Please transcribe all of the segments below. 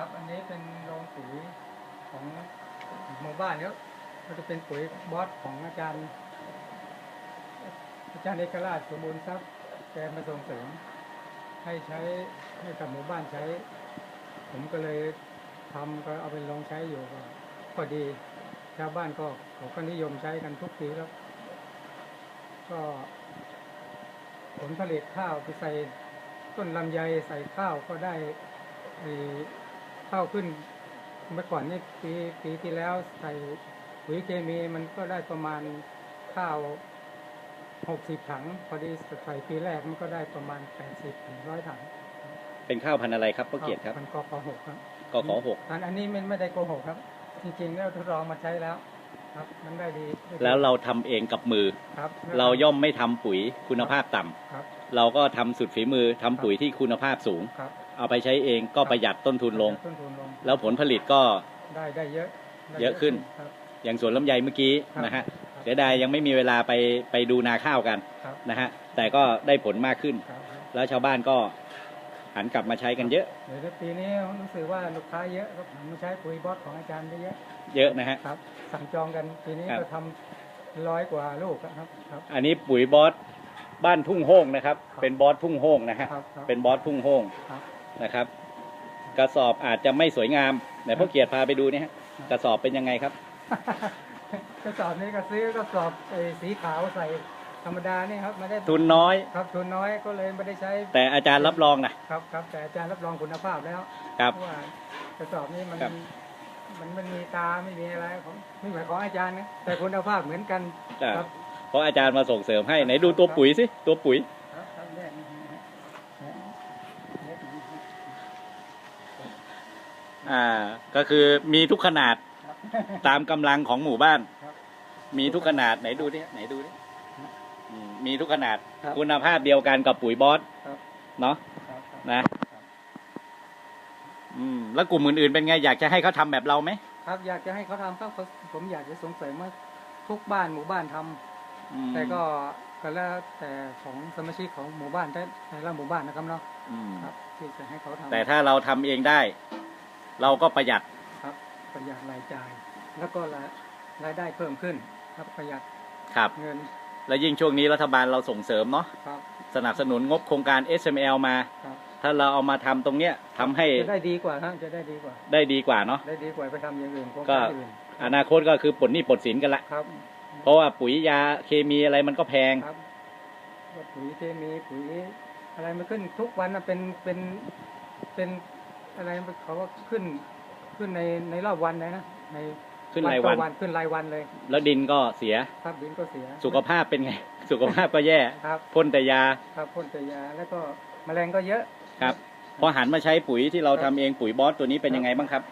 ครับ อันนี้เป็นโรงปุ๋ยของหมู่บ้านเนี้ยมันจะเป็นปุ๋ยบอสของอาจารย์ อาจารย์เอกราชสมบูรณ์ทรัพย์แกมาส่งเสริม ให้ใช้ให้กับหมู่บ้านใช้ ผมก็เลยทำก็เอาไปลองใช้อยู่ก็ก็ดี ชาวบ้านก็เขาก็นิยมใช้กันทุกปีแล้ว ก็ผลผลิตข้าวไปใส่ต้นลำไยใส่ข้าวก็ได้ไอ้ ข้าวขึ้น เมื่อก่อนนี่ปีปีที่แล้วใส่ปุ๋ยเคมีมันก็ได้ประมาณข้าวหกสิบถัง พอดีใส่ปีแรกมันก็ได้ประมาณแปดสิบถึงร้อยถัง เป็นข้าวพันธุ์อะไรครับพ่อเกียรติครับมันกขอหกครับกขอหกอันอันนี้มันไม่ได้โกหกครับ จริงๆแล้วทดลองมาใช้แล้ว ครับ มันได้ดีได้ดีแล้วเราทำเองกับมือครับ เราย่อมไม่ทำปุ๋ยคุณภาพต่ำครับ เราก็ทำสุดฝีมือทำปุ๋ยที่คุณภาพสูงครับ เอาไปใช้เองก็ประหยัดต้นทุนลง ต้นทุนลงแล้วผลผลิตก็ได้ได้เยอะได้เยอะขึ้น ครับ อย่างสวนลำไยเมื่อกี้ครับนะฮะครับเสียดายยังไม่มีเวลาไปไปดูนาข้าวกันครับ นะฮะแต่ก็ได้ผลมากขึ้น ครับครับแล้วชาวบ้านก็หันกลับมาใช้กันเยอะ เดี๋ยวปีนี้รู้สึกว่าลูกค้าเยอะครับผมมาใช้ปุ๋ยบอสของอาจารย์ได้เยอะเยอะนะฮะครับ สั่งจองกันปีนี้ครับ ก็ทำร้อยกว่าลูกครับครับ อันนี้ปุ๋ยบอสบ้านทุ่งโฮ่งนะครับครับ เป็นบอสทุ่งโฮ่งนะฮะครับครับเป็นบอสทุ่งโฮ่งครับ นะครับ กระสอบอาจจะไม่สวยงามไหนพ่อเกียรติพาไปดูนี่ฮะครับกระสอบเป็นยังไงครับ กระสอบนี้ก็ซื้อกระสอบไอ้สีขาวใส่ธรรมดานี่ครับไม่ได้ทุนน้อย ครับทุนน้อยก็เลยไม่ได้ใช้ แต่อาจารย์รับรองนะครับครับแต่อาจารย์รับรองคุณภาพแล้วครับเพราะว่ากระสอบนี้มันครับ มันมันมีตาไม่มีอะไรของไม่เหมือนของอาจารย์นะแต่คุณภาพเหมือนกันอ่าครับ เพราะอาจารย์มาส่งเสริมให้ไหนดูตัวปุ๋ยสิตัวปุ๋ยครับครับแยกนี่นะฮะแยกนี่นะ อ่า ก็คือมีทุกขนาดครับตามกำลังของหมู่บ้านครับมีทุกขนาดไหนดูดิไหนดูดิอืมมีทุกขนาดครับคุณภาพเดียวกันกับปุ๋ยบอสครับ เนาะครับครับนะ อืม แล้วกลุ่มอื่นๆเป็นไง อยากจะให้เขาทำแบบเราไหมครับอยากจะให้เขาทำครับผมอยากจะส่งเสริมว่าทุกบ้านหมู่บ้านทำอืมแต่ก็ก็แล้วแต่ของสมาชิกของหมู่บ้านแต่แต่ละหมู่บ้านนะครับเนาะอืมครับที่จะให้เขาทำแต่ถ้าเราทำเองได้ เราก็ประหยัดครับประหยัดรายจ่าย แล้วก็รายรายได้เพิ่มขึ้นครับประหยัดครับเงิน และยิ่งช่วงนี้รัฐบาลเราส่งเสริมเนาะครับสนับสนุนงบโครงการ SML มา ครับถ้าเราเอามาทำตรงเนี้ยทำให้จะได้ดีกว่าฮะจะได้ดีกว่า ได้ดีกว่าเนาะ ได้ดีกว่าไปทำอย่างอื่นโครงก็ การอื่นอนาคตก็คือปลดหนี้ปลดสินกันละ ครับเพราะว่าปุ๋ยยาเคมีอะไรมันก็แพง ครับว่าปุ๋ยเคมีปุ๋ยอะไรมันขึ้นทุกวันนะเป็นเป็นเป็น อะไรมันเขาว่าขึ้นขึ้นในในรอบวันเลยนะในขึ้นรายวัน ต่อขึ้นรายวันเลยแล้วดินก็เสียครับดินก็เสียสุขภาพเป็นไง สุขภาพก็แย่ครับพ่นแต่ยาครับพ่นแต่ยาแล้วก็แมลงก็เยอะ ครับ พอหันมาใช้ปุ๋ยที่เราทำเองปุ๋ยบอสตัวนี้เป็นยังไงบ้างครับ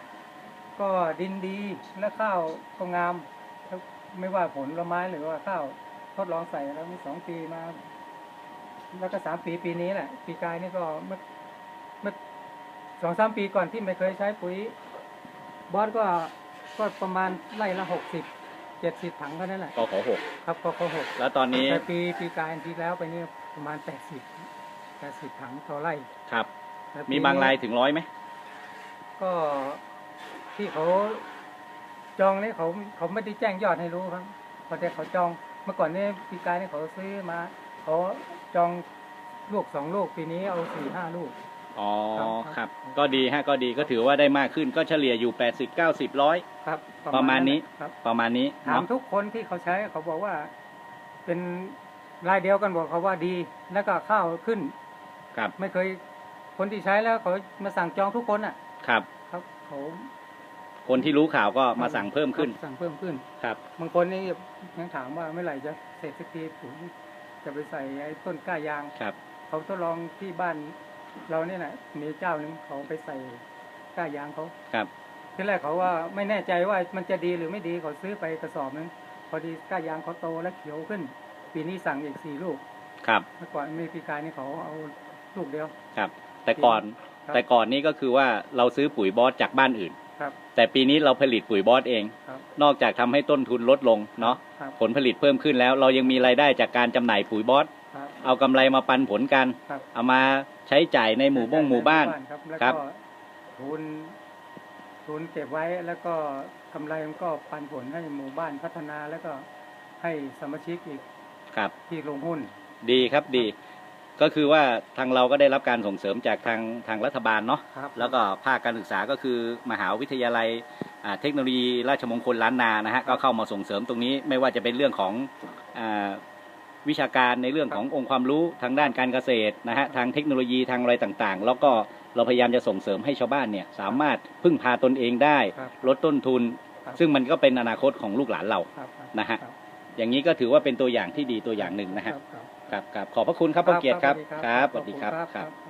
ก็ดินดีและข้าวก็งามแล้วไม่ว่าผลไม้หรือว่าข้าวทดลองใส่แล้วมีสองปีมา แล้วก็สามปีปีนี้แหละ ปีกายนี่ก็เมื่อเมื่อ สองสามปีก่อนที่ไม่เคยใช้ปุ๋ย บอสก็ก็ประมาณไร่ละหกสิบเจ็ดสิบถังเท่านั้นแหละก็ขอหกครับก็ก็หกแล้วตอนนี้แต่ปีปีกายที่แล้วไปนี่ประมาณแปดสิบแปดสิบถังต่อไร่ครับแต่ปีมีบางรายถึงร้อยไหมก็ที่เขาจองนี่เขาเขาไม่ได้แจ้งยอดให้รู้ครับพอแต่เขาจองเมื่อก่อนนี่ปีกายนี่เขาซื้อมาเขาจองลูกสองลูกปีนี้เอาสี่ห้าลูก อ๋อครับครับ ก็ดีฮะก็ดีก็ถือว่าได้มากขึ้นก็เฉลี่ยอยู่80 90ร้อยครับประมาณนี้ครับประมาณนี้ถามเนาะทุกคนที่เขาใช้เขาบอกว่า เป็นรายเดียวกันบอกเขาว่าดี แล้วก็ข้าวขึ้น ครับไม่เคยคนที่ใช้แล้วเขามาสั่งจองทุกคนอะ ครับครับเขาคนที่รู้ข่าวก็มาสั่งเพิ่มขึ้น สั่งเพิ่มขึ้น ครับ บางคนนี่ยังถามว่าเมื่อไหร่จะเสร็จสักทีผมจะไปใส่ไอ้ต้นกล้ายาง ครับ เขาทดลองที่บ้าน เราเนี่ยแหละมีเจ้าหนึ่งเขาไปใส่กล้ายางเขาครับที่แรกเขาว่าไม่แน่ใจว่ามันจะดีหรือไม่ดีเขาซื้อไปกระสอบนึงพอดีกล้ายางเขาโตและเขียวขึ้น ปีนี้สั่งอีกสี่ลูก ครับเมื่อก่อนมีปีกายนี่เขาเอาลูกเดียวครับ แต่ก่อนครับแต่ก่อนนี้ก็คือว่าเราซื้อปุ๋ยบอสจากบ้านอื่นครับ แต่ปีนี้เราผลิตปุ๋ยบอสเองครับนอกจากทำให้ต้นทุนลดลงเนาะครับผลผลิตเพิ่มขึ้นแล้ว เรายังมีรายได้จากการจำหน่ายปุ๋ยบอสครับ เอากำไรมาปันผลกันครับเอามาใช้จ่ายในหมู่บ้งหมู่บ้านครับแล้วครัก็บทุนทุนเก็บไว้แล้วก็กำไรมันก็ปันผลให้หมู่บ้านพัฒนาแล้วก็ให้สมาชิกอีกครับที่ลงหุ้น ดีครับดี ก็คือว่าทางเราก็ได้รับการส่งเสริมจากทางทางรัฐบาลเนาะครับแล้วก็ภาคการศึกษาก็คือมหาวิทยาลัยอ่าเทคโนโลยีราชมงคลล้านนานะฮะก็เข้ามาส่งเสริมตรงนี้ไม่ว่าจะเป็นเรื่องของอา วิชาการในเรื่องขององค์ความรู้ทางด้านการเกษตรนะฮะทางเทคโนโลยีทางอะไรต่างๆ แล้วก็เราพยายามจะส่งเสริมให้ชาวบ้านเนี่ยสามารถพึ่งพาตนเองได้ครับลดต้นทุนครับซึ่งมันก็เป็นอนาคตของลูกหลานเราครับครับนะฮะครับอย่างนี้ก็ถือว่าเป็นตัวอย่างที่ดีตัวอย่างหนึ่งนะฮะครับครับครับขอบพระคุณครับพ่อเกียรติครับสวัสดีครับสวัสดีขอครับณครับ